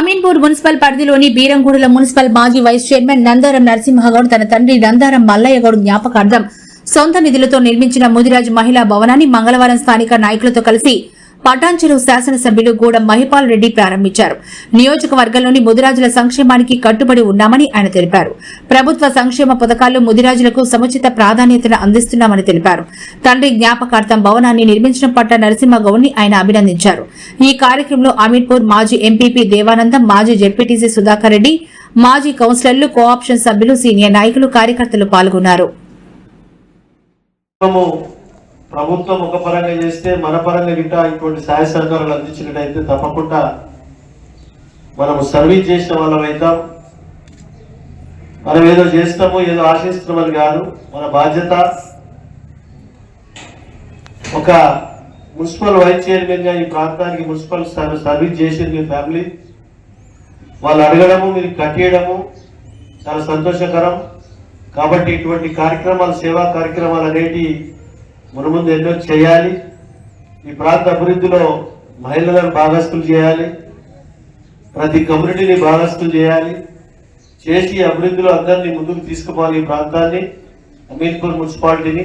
Ameenpur municipal పరిధిలోని బీరంగూడల municipal మాజీ వైస్ చైర్మన్ నందారం నరసింహగౌడ్ తన తండ్రి నందారం మల్లయ్య గౌడ్ జ్ఞాపకార్థం సొంత నిధులతో నిర్మించిన ముదిరాజ్ మహిళా భవనాన్ని మంగళవారం స్థానిక నాయకులతో కలిసి పటాన్చెరు శాసనసభ్యులు గూడ మహిపాల్ రెడ్డి ప్రారంభించారు. నియోజకవర్గంలోని ముదిరాజుల సంక్షేమానికి కట్టుబడి ఉన్నామని ఆయన తెలిపారు. ప్రభుత్వ సంక్షేమ పథకాల్లో ముదిరాజులకు సముచిత ప్రాధాన్యతను అందిస్తున్నామని తెలిపారు. తండ్రి జ్ఞాపకార్థం భవనాన్ని నిర్మించడం పట్ల నరసింహగౌడ్ని ఆయన అభినందించారు. ఈ కార్యక్రమంలో అమీర్పూర్ మాజీ ఎంపీపీ దేవానందం మాజీ జెడ్పీటీసీ సుధాకర్ రెడ్డి మాజీ కౌన్సిలర్లు కోఆప్షన్ సభ్యులు సీనియర్ నాయకులు కార్యకర్తలు పాల్గొన్నారు. ప్రభుత్వం ఒక పరంగా చేస్తే మన పరంగా గిట్ట ఇటువంటి సహాయ సహకారాలు అందించినట్టయితే తప్పకుండా మనము సర్వీస్ చేసిన వాళ్ళం అవుతాం. మనం ఏదో చేస్తాము ఏదో ఆశిస్తున్నామని కాదు. మన బాధ్యత ఒక మున్సిపల్ వైస్ చైర్మన్గా ఈ ప్రాంతానికి మున్సిపల్ సర్వీస్ చేసింది మీ ఫ్యామిలీ. వాళ్ళు అడగడము మీరు కట్టేయడము చాలా సంతోషకరం. కాబట్టి ఇటువంటి కార్యక్రమాలు సేవా కార్యక్రమాలు అనేటి మునుముందు ఎన్నో చేయాలి. ఈ ప్రాంత అభివృద్ధిలో మహిళలను భాగస్తులు చేయాలి. ప్రతి కమ్యూనిటీని భాగస్తులు చేయాలి. చేసి అభివృద్ధిలో అందరినీ ముందుకు తీసుకుపోవాలి ఈ ప్రాంతాన్ని అమీర్పూర్ మున్సిపాలిటీని.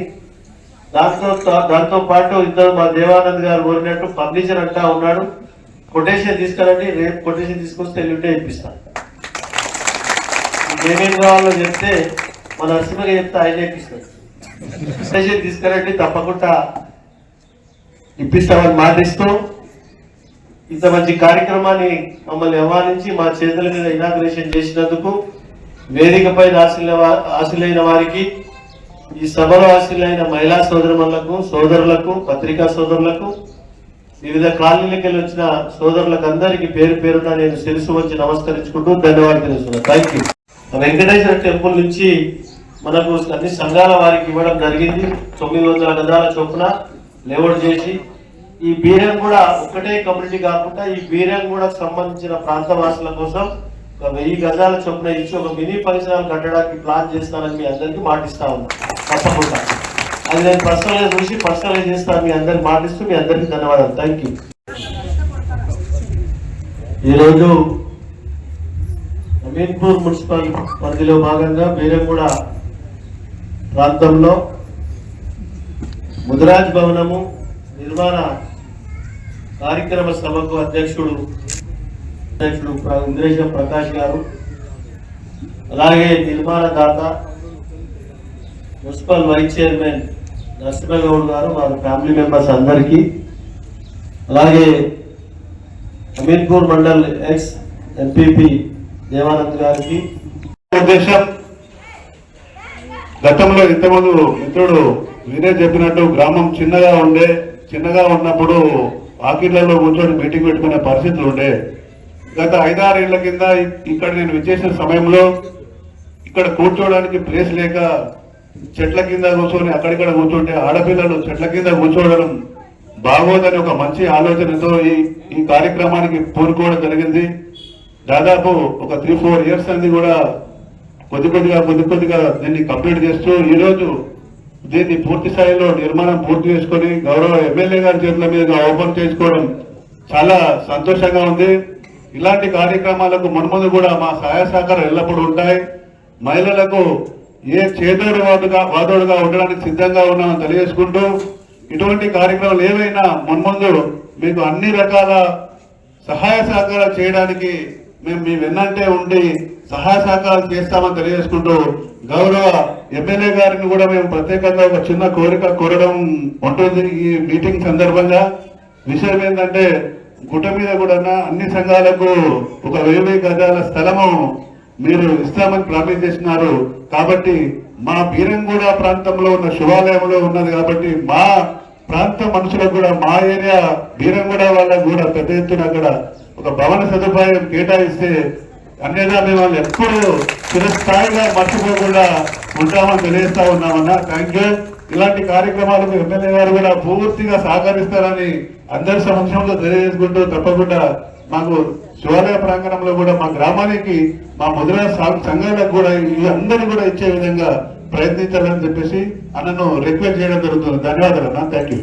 దాంతో దాంతో పాటు ఇద్దరు మా దేవానంద్ గారు కోరినట్టు ఫర్నిచర్ అంటా ఉన్నాడు. కొటేషన్ తీసుకురండి రేపు కొటేషన్ తీసుకొస్తే ఎల్లుంటే ఇప్పిస్తాను ఏమేమి కావాలో చెప్తే మన నరసింహగా చెప్తే ఆయన ఇప్పిస్తాడు. తీసుకురండి తప్పకుండా ఇప్పిస్తామని మాటిస్తూ ఇంత మంచి కార్యక్రమాన్ని మమ్మల్ని ఆహ్వానించి మా చేతుల మీద ఇనాగ్రేషన్ చేసినందుకు వేదికపై ఆశలైన వారికి ఈ సభలో ఆశలైన మహిళా సోదరులకు సోదరులకు పత్రికా సోదరులకు వివిధ కాలనీలకి వచ్చిన సోదరులకు అందరికీ పేరు పేరున నేను తెలుసు వచ్చి నమస్కరించుకుంటూ ధన్యవాదాలు తెలుస్తున్నాను. థ్యాంక్ యూ వెంకటేశ్వర టెంపుల్ నుంచి మనకు అన్ని సంఘాల వారికి ఇవ్వడం జరిగింది. తొమ్మిది వందల గదాల చొప్పున లేఅవుట్ చేసి ఈ బీరం కూడా ఒకటే కమ్యూనిటీ కాకుండా ఈ బీరం కూడా సంబంధించిన ప్రాంత వాసుల కోసం ఒక వెయ్యి గజాల చొప్పున ఇచ్చి ఒక మినీ పరిసరాలు కట్టడానికి ప్లాన్ చేస్తానని మీ అందరికీ మాటిస్తా ఉన్నాను తప్పకుండా. అది నేను పర్సనల్ చూసి పర్సనల్ చేస్తాను మీ అందరికి మాటిస్తూ మీ అందరికీ ధన్యవాదాలు. థ్యాంక్ యూ ఈరోజు అమీన్పూర్ మున్సిపల్ పరిధిలో భాగంగా బీరంగూడ ప్రాంతంలో ముదిరాజ్ భవనము నిర్మాణ కార్యక్రమ సభకు అధ్యక్షుడు అధ్యక్షుడు ఇంద్రేశ ప్రకాష్ గారు అలాగే నిర్మాణదాత మున్సిపల్ వైస్ చైర్మన్ నరసింహగౌడ్ గారు వారి ఫ్యామిలీ మెంబర్స్ అందరికీ అలాగే అమీర్పూర్ మండల్ ఎక్స్ ఎంపీపీ దేవానంద్ గారికి. ఉద్దేశం గతంలో ఇంతమంది మిత్రుడు వినయ్ చెప్పినట్టు గ్రామం చిన్నగా ఉండే చిన్నగా ఉన్నప్పుడు ఆకిళ్ళలో కూర్చొని మీటింగ్ పెట్టుకునే పరిస్థితులు ఉండే. గత ఐదారేళ్ళ కింద ఇక్కడ నేను విచ్చేసిన సమయంలో ఇక్కడ కూర్చోవడానికి ప్లేస్ లేక చెట్ల కింద కూర్చొని అక్కడిక్కడ కూర్చుంటే ఆడపిల్లలు చెట్ల కింద కూర్చోవడం బాగోదని ఒక మంచి ఆలోచనతో ఈ ఈ కార్యక్రమానికి పూనుకోవడం జరిగింది. దాదాపు ఒక త్రీ ఫోర్ ఇయర్స్ అనేది కూడా కొద్ది కొద్దిగా కొద్ది కొద్దిగా దీన్ని కంప్లీట్ చేస్తూ ఈరోజు దీన్ని పూర్తి స్థాయిలో నిర్మాణం పూర్తి చేసుకొని గౌరవ ఎమ్మెల్యే గారి చేతుల మీదుగా ఓపెన్ చేసుకోవడం చాలా సంతోషంగా ఉంది. ఇలాంటి కార్యక్రమాలకు మున్ముందు కూడా మా సహాయ సహకారం ఎల్లప్పుడూ ఉంటాయి. మహిళలకు ఏ చేదోడు వాదుగా వాదోడుగా ఉండడానికి సిద్ధంగా ఉన్నామని తెలియజేసుకుంటూ ఇటువంటి కార్యక్రమాలు ఏవైనా మున్ముందు మీకు అన్ని రకాల సహాయ సహకారాలు చేయడానికి మేము మీ వెన్నంటే ఉండి సహాయ సహకారాలు చేస్తామని తెలియజేసుకుంటూ గౌరవ ఎమ్మెల్యే గారిని కూడా మేము ప్రత్యేకంగా ఒక చిన్న కోరిక కోరడం ఉంటుంది ఈ మీటింగ్ సందర్భంగా. విషయం ఏంటంటే గుట్ట మీద కూడా అన్ని సంఘాలకు ఒక వెయ్యి గజాల స్థలము మీరు ఇస్తామని ప్రామిస్ చేసినారు కాబట్టి మా బీరంగూడ ప్రాంతంలో ఉన్న శివాలయంలో ఉన్నది కాబట్టి మా ప్రాంత మనుషులకు కూడా మా ఏరియా బీరంగూడ వాళ్ళకు కూడా పెద్ద ఎత్తున అక్కడ ఒక భవన సదుపాయం కేటాయిస్తే అన్యదా మేము వాళ్ళు ఎప్పుడు చిరస్థాయిగా మర్చిపోకుండా ఉంటామని తెలియస్తా ఉన్నామన్నా. థ్యాంక్ యూ ఇలాంటి కార్యక్రమాలకు ఎమ్మెల్యే గారు కూడా పూర్తిగా సహకరిస్తారని అందరి సమక్షంలో తెలియజేసుకుంటూ తప్పకుండా మాకు శివాలయ ప్రాంగణంలో కూడా మా గ్రామానికి మా ముద్ర సంఘాలకు కూడా ఈ అందరూ కూడా ఇచ్చే విధంగా ప్రయత్నించాలని చెప్పేసి అన్నను రిక్వెస్ట్ చేయడం జరుగుతుంది. ధన్యవాదాలు అన్న. Thank you